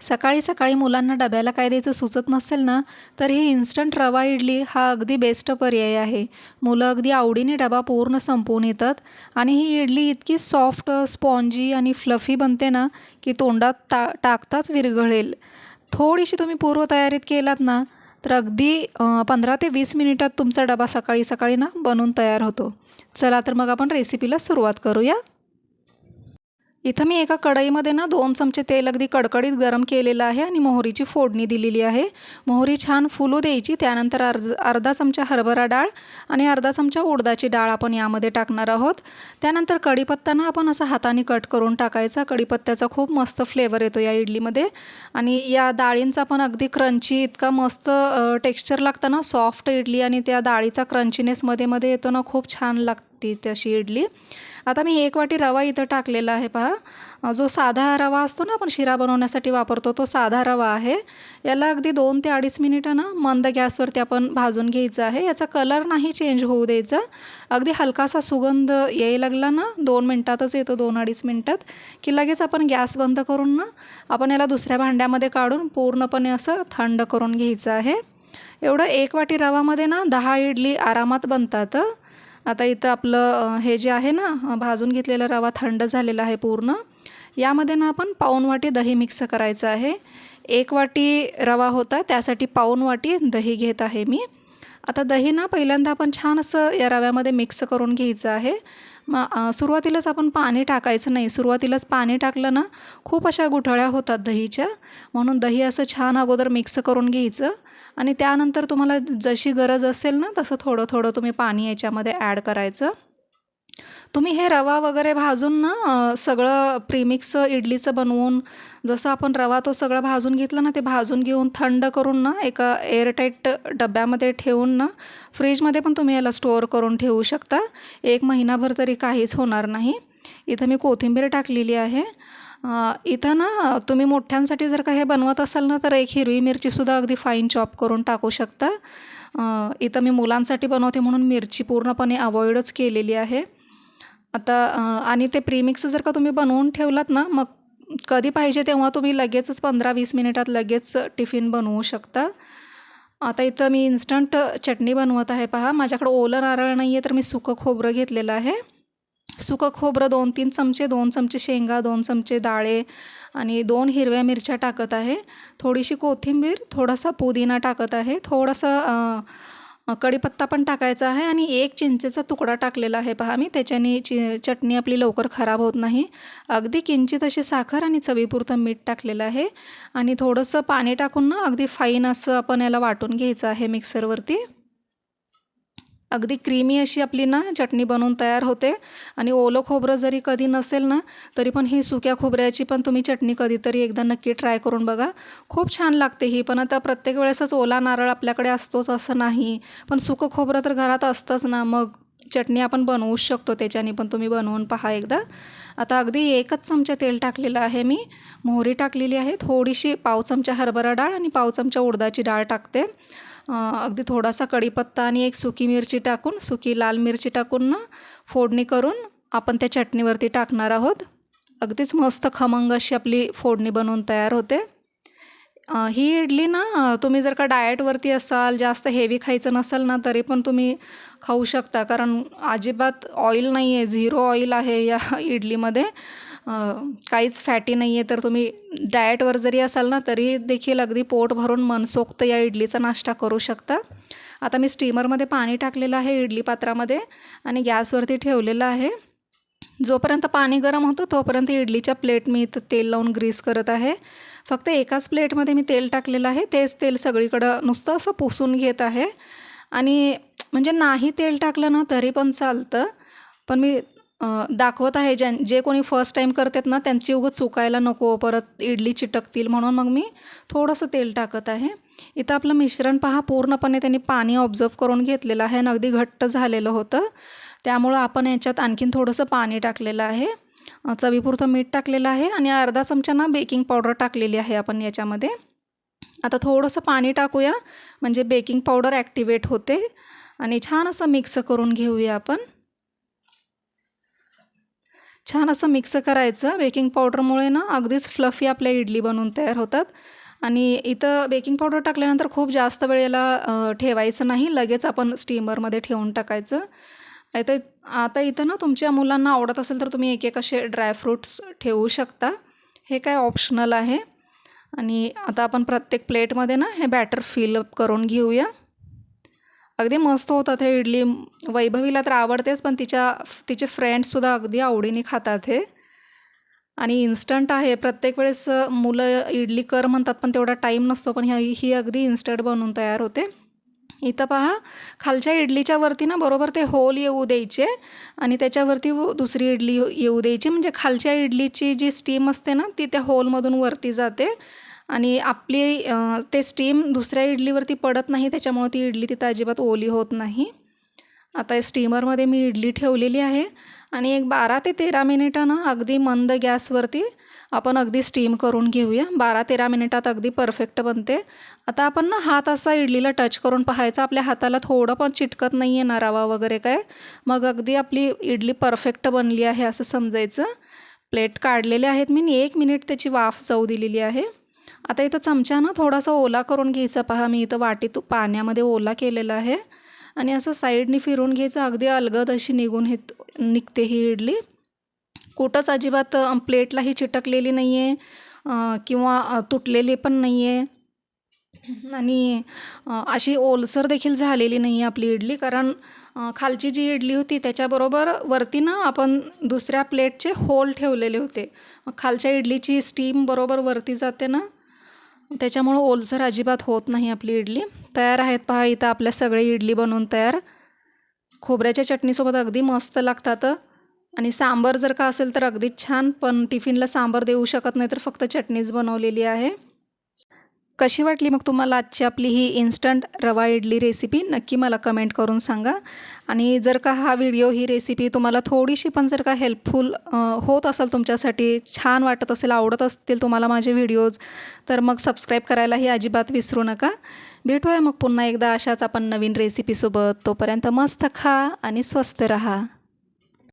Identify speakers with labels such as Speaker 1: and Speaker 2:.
Speaker 1: सकाळी सकाळी मुलांना डब्याला काय द्यायचं सुचत नसेल ना तर ही इन्स्टंट रवा इडली हा अगदी बेस्ट पर्याय आहे. मुलं अगदी आवडीने डबा पूर्ण संपवून येतात आणि ही इडली इतकी सॉफ्ट स्पॉन्जी आणि फ्लफी बनते ना की तोंडात ता टाकताच विरघळेल. थोडीशी तुम्ही पूर्वतयारीत केलात ना तर अगदी पंधरा ते वीस मिनिटात तुमचा डबा सकाळी सकाळी ना बनून तयार होतो. चला तर मग आपण रेसिपीला सुरुवात करूया. इथं मी एका कढईमध्ये ना दोन चमचे तेल अगदी कडकडीत गरम केलेलं आहे आणि मोहरीची फोडणी दिलेली आहे. मोहरी छान फुलू द्यायची त्यानंतर अर्ज अर्धा चमचा हरभरा डाळ आणि अर्धा चमचा उडदाची डाळ आपण यामध्ये टाकणार आहोत. त्यानंतर कढीपत्ता ना आपण असा हाताने कट करून टाकायचा. कढीपत्त्याचा खूप मस्त फ्लेवर येतो या इडलीमध्ये. आणि या डाळींचा पण अगदी क्रंची इतका मस्त टेक्स्चर लागतं ना सॉफ्ट इडली आणि त्या डाळीचा क्रंचीनेस मध्ये मध्ये येतो ना खूप छान लागतं. तशी इडली आता मी एक वाटी रवा इथं टाकलेला आहे पहा. जो साधा रवा असतो ना आपण शिरा बनवण्यासाठी वापरतो तो साधा रवा आहे. याला अगदी दोन ते अडीच मिनिटं ना मंद गॅसवरती आपण भाजून घ्यायचं आहे. याचा कलर नाही चेंज होऊ द्यायचा. अगदी हलकासा सुगंध यायला लागला ना दोन मिनटातच येतो दोन अडीच मिनटात की लगेच आपण गॅस बंद करून ना आपण याला दुसऱ्या भांड्यामध्ये काढून पूर्णपणे असं थंड करून घ्यायचं आहे. एवढं एक वाटी रवामध्ये ना दहा इडली आरामात बनतात. आता इथं आपलं हे जे आहे ना भाजून घेतलेला रवा थंड झालेला आहे पूर्ण. यामध्ये ना आपण पाऊन वाटी दही मिक्स करायचं आहे. एक वाटी रवा होता त्यासाठी पाऊन वाटी दही घेत आहे मी. आता दही ना पहिल्यांदा आपण छान असं या रव्यामध्ये मिक्स करून घ्यायचं आहे. मग सुरुवातीलाच आपण पाणी टाकायचं नाही. सुरुवातीलाच पाणी टाकलं ना खूप अशा गुठळ्या होतात दहीच्या. म्हणून दही असं छान अगोदर मिक्स करून घ्यायचं. आणि त्यानंतर तुम्हाला जशी गरज असेल ना तसं थोडं थोडं तुम्ही पाणी याच्यामध्ये ॲड करायचं. तुम्ही हे रवा वगैरे भाजून ना सगळं प्रीमिक्स इडलीचं बनवून जसं आपण रवा तो सगळं भाजून घेतलं ना ते भाजून घेऊन थंड करून ना एका एअरटाईट डब्यामध्ये ठेवून ना फ्रीजमध्ये पण तुम्ही याला स्टोअर करून ठेवू शकता. एक महिनाभर तरी काहीच होणार नाही. इथं मी कोथिंबीर टाकलेली आहे. इथं ना तुम्ही मोठ्यांसाठी जर का हे बनवत असाल ना तर एक हिरवी मिरचीसुद्धा अगदी फाईन चॉप करून टाकू शकता. इथं मी मुलांसाठी बनवते म्हणून मिरची पूर्णपणे अवॉइडच केलेली आहे. आता आणि ते प्रीमिक्स जर का तुम्ही बनवून ठेवलात ना मग कधी पाहिजे तेव्हा तुम्ही लगेचच पंधरा वीस मिनिटात लगेच टिफिन बनवू शकता. आता इथं मी इन्स्टंट चटणी बनवत आहे पहा. माझ्याकडं ओलं नारळ नाही आहे तर मी सुकं खोबरं घेतलेलं आहे. सुकं खोबरं दोन तीन चमचे दोन चमचे शेंगा दोन चमचे डाळे आणि दोन हिरव्या मिरच्या टाकत आहे. थोडीशी कोथिंबीर थोडासा पुदिना टाकत आहे. थोडंसं कढीपत्ता पण टाकायचा आहे आणि एक चिंचेचा तुकडा टाकलेला आहे. पहा मी त्याच्याने चि चटणी आपली लवकर खराब होत नाही. अगदी किंचित अशी साखर आणि चवीपुरतं मीठ टाकलेलं आहे. आणि थोडंसं पाणी टाकून ना अगदी फाईन असं आपण याला वाटून घ्यायचं आहे मिक्सरवरती अगदी क्रीमी अशी आपली ना चटणी बनवून तयार होते. आणि ओलं खोबरं जरी कधी नसेल ना तरी पण ही सुक्या खोबऱ्याची पण तुम्ही चटणी कधीतरी एकदा नक्की ट्राय करून बघा. खूप छान लागते ही पण आता प्रत्येक वेळेसच ओला नारळ आपल्याकडे असतोच असं नाही. पण सुकं खोबरं तर घरात असतंच ना मग चटणी आपण बनवूच शकतो त्याच्याने पण तुम्ही बनवून पहा एकदा. आता अगदी एकच चमचा तेल टाकलेलं आहे मी. मोहरी टाकलेली आहे. थोडीशी पाव चमचा हरभरा डाळ आणि पाव चमचा उडदाची डाळ टाकते. अगदी थोडासा कढीपत्ता आणि एक सुकी मिरची टाकून सुकी लाल मिरची टाकून ना फोडणी करून आपण त्या चटणीवरती टाकणार आहोत. अगदीच मस्त खमंग अशी आपली फोडणी बनवून तयार होते. ही इडली ना तुम्ही जर का डाएटवरती असाल जास्त हेवी खायचं नसेल ना तरी पण तुम्ही खाऊ शकता. कारण अजिबात ऑइल नाही आहे झिरो ऑइल आहे या इडलीमध्ये. काहीच फॅटी नाही आहे तर तुम्ही डाएटवर जरी असाल ना तरी देखील अगदी पोट भरून मनसोक्त या इडलीचा नाश्ता करू शकता. आता मी स्टीमरमध्ये पाणी टाकलेलं आहे इडली पात्रामध्ये आणि गॅसवरती ठेवलेलं आहे. जोपर्यंत पाणी गरम होतं तोपर्यंत इडलीच्या प्लेट मी इथं तेल लावून ग्रीस करत आहे. फक्त एकाच प्लेटमध्ये मी तेल टाकलेलं आहे. तेच तेल सगळीकडं नुसतं असं पुसून घेत आहे. आणि म्हणजे नाही तेल टाकलं ना तरी पण चालतं. पण मी दाखवत आहे ज्यां जे कोणी फर्स्ट टाईम करतात ना त्यांची उगं चुकायला नको परत इडली चिटकतील म्हणून मग मी थोडंसं तेल टाकत आहे. इथं आपलं मिश्रण पहा पूर्णपणे त्यांनी पाणी ऑब्झर्व करून घेतलेलं आहे आणि अगदी घट्ट झालेलं होतं. त्यामुळं आपण याच्यात आणखीन थोडंसं पाणी टाकलेलं आहे. चवीपुरतं मीठ टाकलेलं आहे आणि अर्धा चमचा ना बेकिंग पावडर टाकलेली आहे आपण याच्यामध्ये. आता थोडंसं पाणी टाकूया म्हणजे बेकिंग पावडर ॲक्टिवेट होते. आणि छान असं मिक्स करून घेऊया आपण. छान असं मिक्स करायचं. बेकिंग पावडरमुळे ना अगदीच फ्लफी आपल्या इडली बनवून तयार होतात. आणि इथं बेकिंग पावडर टाकल्यानंतर खूप जास्त वेळेला ठेवायचं नाही. लगेच आपण स्टीमरमध्ये ठेवून टाकायचं. आता आता इथं ना तुमच्या मुलांना आवडत असेल तर तुम्ही एक एक असे ड्रायफ्रूट्स ठेवू शकता. हे काय ऑप्शनल आहे. आणि आता आपण प्रत्येक प्लेटमध्ये ना हे बॅटर फिलअप करून घेऊया. अगदी मस्त होतात हे इडली. वैभवीला तर आवडतेच पण तिच्या तिचे फ्रेंड्ससुद्धा अगदी आवडीने खातात हे. आणि इन्स्टंट आहे. प्रत्येक वेळेस मुलं इडली कर म्हणतात पण तेवढा टाईम नसतो पण ह्या ही अगदी इन्स्टंट बनवून तयार होते. इथं पहा खालच्या इडलीच्या वरती ना बरोबर ते होल येऊ द्यायचे आणि त्याच्यावरती व- दुसरी इडली येऊ- येऊ द्यायची. म्हणजे खालच्या इडलीची जी स्टीम असते ना ती त्या होलमधून वरती जाते. आणि आपली ते स्टीम दुसऱ्या इडलीवरती पडत नाही त्याच्यामुळे ती इडली तिथं अजिबात ओली होत नाही. आता स्टीमरमध्ये मी इडली ठेवलेली आहे आणि एक बारा ते तेरा मिनिटानं ना अगदी मंद गॅसवरती आपण अगदी स्टीम करून घेऊया. बारा तेरा मिनिटात अगदी परफेक्ट बनते. आता आपण ना हात असा इडलीला टच करून पाहायचा आपल्या हाताला थोडं पण चिटकत नाही आहे ना रवा वगैरे काय. मग अगदी आपली इडली परफेक्ट बनली आहे असं समजायचं. प्लेट काढलेले आहेत मी एक मिनिट त्याची वाफ जाऊ दिलेली आहे. आता इथं चमचा ना थोडासा ओला करून घ्यायचा. पहा मी इथं वाटीत पाण्यामध्ये ओला केलेला आहे. आणि असं साईडनी फिरून घ्यायचं. अगदी अलगद अशी निघून हे निघते ही इडली. कुठंच अजिबात प्लेटलाही चिटकलेली नाही आहे किंवा तुटलेली पण नाही आहे आणि अशी ओलसर देखील झालेली नाही आहे आपली इडली. कारण खालची जी इडली होती त्याच्याबरोबर वरती ना आपण दुसऱ्या प्लेटचे होल ठेवलेले होते. मग खालच्या इडलीची स्टीम बरोबर वरती जाते ना. त्याच्यामुळं ओलसर अजिबात होत नाही आपली इडली. तयार आहेत पहा इथं आपल्या सगळे इडली बनवून तयार. खोबऱ्याच्या चटणीसोबत अगदी मस्त लागतात. आणि सांबर जर का असेल तर अगदी छान पण टिफिनला सांबर देऊ शकत नाही तर फक्त चटणीच बनवलेली आहे. कशी वाटली मग तुम्हाला आजची आपली ही इन्स्टंट रवा इडली रेसिपी नक्की मला कमेंट करून सांगा. आणि जर का हा व्हिडिओ ही रेसिपी तुम्हाला थोडीशी पण जर का हेल्पफुल होत असेल तुमच्यासाठी छान वाटत असेल आवडत असतील तुम्हाला माझे व्हिडिओज तर मग सबस्क्राईब करायलाही अजिबात विसरू नका. भेटूया मग पुन्हा एकदा अशाच आपण नवीन रेसिपीसोबत तोपर्यंत मस्त खा आणि स्वस्त रहा.